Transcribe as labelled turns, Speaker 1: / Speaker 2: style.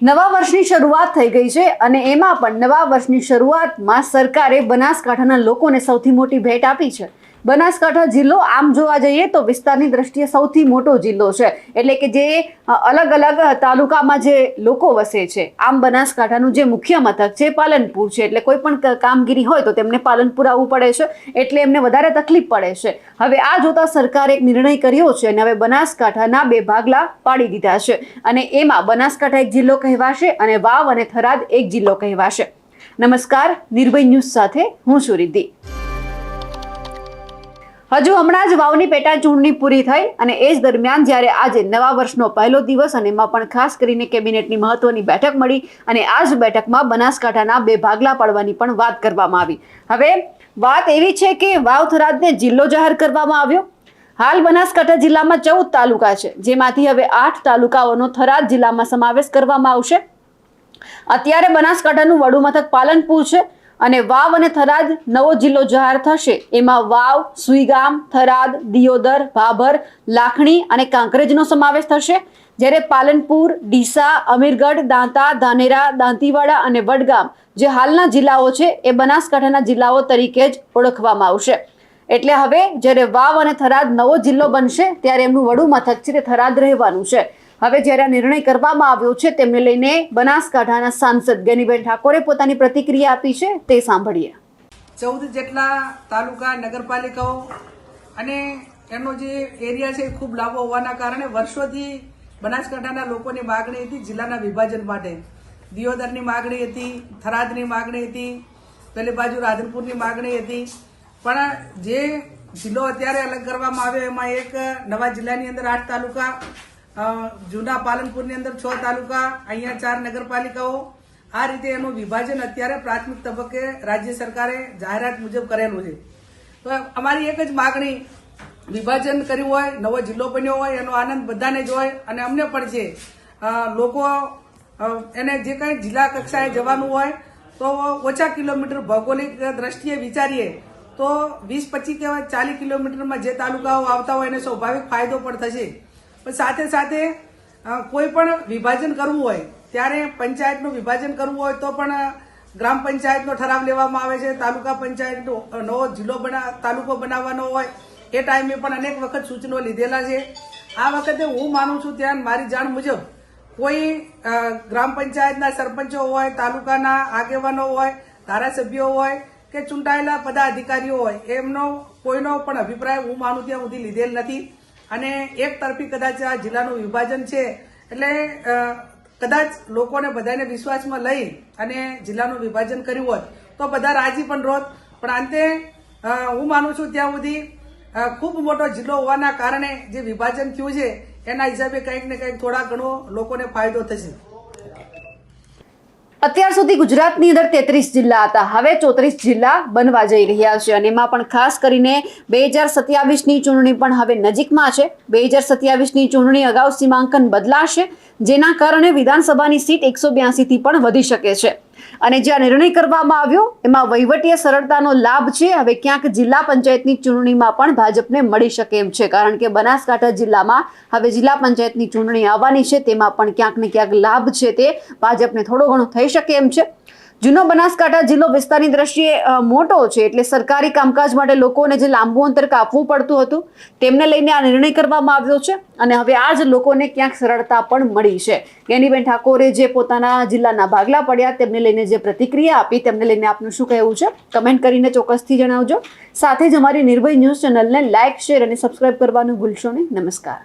Speaker 1: નવા વર્ષની શરૂઆત થઈ ગઈ છે અને એમાં પણ નવા વર્ષની શરૂઆતમાં સરકારે બનાસકાંઠાના લોકોને સૌથી મોટી ભેટ આપી છે. બનાસકાંઠા જિલ્લો આમ જોવા જઈએ તો વિસ્તારની દ્રષ્ટિએ સૌથી મોટો જિલ્લો છે. એટલે કે જે અલગ અલગ તાલુકામાં જે લોકો વસે છે. આમ બનાસકાંઠાનું જે મુખ્ય મથક છે પાલનપુર છે. એટલે કોઈ પણ કામગીરી હોય તો તેમને પાલનપુર આવવું પડે છે. એટલે એમને વધારે તકલીફ પડે છે. હવે આ જોતા સરકારે એક નિર્ણય કર્યો છે અને હવે બનાસકાંઠાના બે ભાગલા પાડી દીધા છે. અને એમાં બનાસકાંઠા એક જિલ્લો કહેવાશે અને વાવ અને થરાદ એક જિલ્લો કહેવાશે. નમસ્કાર, નિર્ભય ન્યૂઝ સાથે હું છું રિદ્ધિ. હજુ હમણાં જ વાવની પેટા ચૂંટણી પૂરી થઈ અને એ જ દરમિયાન જ્યારે આજે નવા વર્ષનો પહેલો દિવસ અને એમાં પણ ખાસ કરીને કેબિનેટની મહત્વની બેઠક મળી અને આ જ બેઠકમાં બનાસકાંઠાના બે ભાગલા પાડવાની પણ વાત કરવામાં આવી. હવે વાત એવી છે કે વાવ થરાદને જિલ્લો જાહેર કરવામાં આવ્યો. હાલ બનાસકાંઠા જિલ્લામાં ચૌદ તાલુકા છે, જેમાંથી હવે આઠ તાલુકાઓનો થરાદ જિલ્લામાં સમાવેશ કરવામાં આવશે. અત્યારે બનાસકાંઠાનું વડુ મથક પાલનપુર છે અને વાવ અને થરાદ નવો જિલ્લો જાહેર થશે. એમાં વાવ, સુઈગામ, થરાદ, દિયોદર, ભાભર, લાખણી અને કાંકરેજનો સમાવેશ થશે. જ્યારે પાલનપુર, ડીસા, અમીરગઢ, દાંતા, ધાનેરા, દાંતીવાડા અને વડગામ જે હાલના જિલ્લાઓ છે એ બનાસકાંઠાના જિલ્લાઓ તરીકે જ ઓળખવામાં આવશે. એટલે હવે જ્યારે વાવ અને થરાદ નવો જિલ્લો બનશે, ત્યારે એમનું વડુ મથક છે તે થરાદ રહેવાનું છે. હવે જ્યારે આ નિર્ણય કરવામાં આવ્યો છે, તેમને લઈને બનાસકાંઠાના સાંસદ ગેનીબેન ઠાકોરે પોતાની પ્રતિક્રિયા આપી છે, તે સાંભળીએ.
Speaker 2: ચૌદ જેટલા તાલુકા, નગરપાલિકાઓ અને એમનો જે એરિયા છે ખૂબ લાંબો હોવાના કારણે વર્ષોથી બનાસકાંઠાના લોકોની માગણી હતી જિલ્લાના વિભાજન માટે. દિયોદરની માગણી હતી, થરાદની માગણી હતી, પેલી બાજુ રાધનપુરની માગણી હતી. પણ જે જિલ્લો અત્યારે અલગ કરવામાં આવ્યો, એમાં એક નવા જિલ્લાની અંદર આઠ તાલુકા જૂના પાલનપુરની અંદર છ તાલુકા, અહીંયા ચાર નગરપાલિકાઓ. આ રીતે એનું વિભાજન અત્યારે પ્રાથમિક તબક્કે રાજ્ય સરકારે જાહેરાત મુજબ કરેલું છે. તો અમારી એક જ માગણી, વિભાજન કર્યું હોય, નવો જિલ્લો બન્યો હોય, એનો આનંદ બધાને જ હોય અને અમને પણ છે. લોકો એને જે કંઈ જિલ્લા કક્ષાએ જવાનું હોય, તો ઓછા કિલોમીટર ભૌગોલિક દ્રષ્ટિએ વિચારીએ, તો વીસ પચીસ કે ચાલીસ કિલોમીટરમાં જે તાલુકાઓ આવતા હોય એને સ્વાભાવિક ફાયદો પણ થશે. પણ સાથે સાથે કોઈ પણ વિભાજન કરવું હોય, ત્યારે પંચાયતનું વિભાજન કરવું હોય તો પણ ગ્રામ પંચાયતનો ઠરાવ લેવામાં આવે છે, તાલુકા પંચાયતનો નવો જિલ્લો બના, તાલુકો બનાવવાનો હોય, એ ટાઈમે પણ અનેક વખત સૂચનો લીધેલા છે. આ વખતે હું માનું છું ત્યાં મારી જાણ મુજબ, કોઈ ગ્રામ પંચાયતના સરપંચો હોય, તાલુકાના આગેવાનો હોય, ધારાસભ્યો હોય, કે ચૂંટાયેલા પદાધિકારીઓ હોય, એમનો કોઈનો પણ અભિપ્રાય હું માનું ત્યાં સુધી લીધેલ નથી. અને એક તરફી કદાચ આ જિલ્લાનું વિભાજન છે. એટલે કદાચ લોકોને બધાને વિશ્વાસમાં લઈ અને જિલ્લાનું વિભાજન કર્યું હોત, તો બધા રાજી પણ રોત પણ અંતે હું માનું છું ત્યાં સુધી ખૂબ મોટો જિલ્લો હોવાના કારણે જે વિભાજન થયું છે, એના હિસાબે કંઈક ને કંઈક થોડા ઘણો લોકોને ફાયદો થશે.
Speaker 1: અત્યાર સુધી ગુજરાતની અંદર તેત્રીસ જિલ્લા હતા. હવે ચોત્રીસ જિલ્લા બનવા જઈ રહ્યા છે અને એમાં પણ ખાસ કરીને બે હજાર સત્યાવીસની ચૂંટણી પણ હવે નજીકમાં છે. બે હજાર સત્યાવીસની ચૂંટણી અગાઉ સીમાંકન બદલાશે, જેના કારણે વિધાનસભાની સીટ એકસો બ્યાસીથી પણ વધી શકે છે. અને જે આ નિર્ણય કરવામાં આવ્યો, એમાં વહીવટીય સરળતાનો લાભ છે. હવે ક્યાંક જિલ્લા પંચાયતની ચૂંટણીમાં પણ ભાજપને મળી શકે એમ છે. કારણ કે બનાસકાંઠા જિલ્લામાં હવે જિલ્લા પંચાયતની ચૂંટણી આવવાની છે. તેમાં પણ ક્યાંક ને ક્યાંક લાભ છે તે ભાજપને થોડો ઘણો થઈ શકે એમ છે. જૂનો બનાસકાંઠા જિલ્લો વિસ્તારની દ્રષ્ટિએ મોટો છે એટલે સરકારી કામકાજ માટે લોકોને જે લાંબુ અંતર કાપવું પડતું હતું, તેમને લઈને આ નિર્ણય કરવામાં આવ્યો છે અને હવે આ જ લોકોને ક્યાંક સરળતા પણ મળી છે. જ્ઞાનીબેન ઠાકોરે જે પોતાના જિલ્લાના ભાગલા પડ્યા, તેમને લઈને જે પ્રતિક્રિયા આપી, તેમને લઈને આપનું શું કહેવું છે? કમેન્ટ કરીને ચોક્કસથી જણાવજો. સાથે જ અમારી નિર્ભય ન્યૂઝ ચેનલને લાઇક શેર અને સબસ્ક્રાઇબ કરવાનું ભૂલશો નહીં. નમસ્કાર.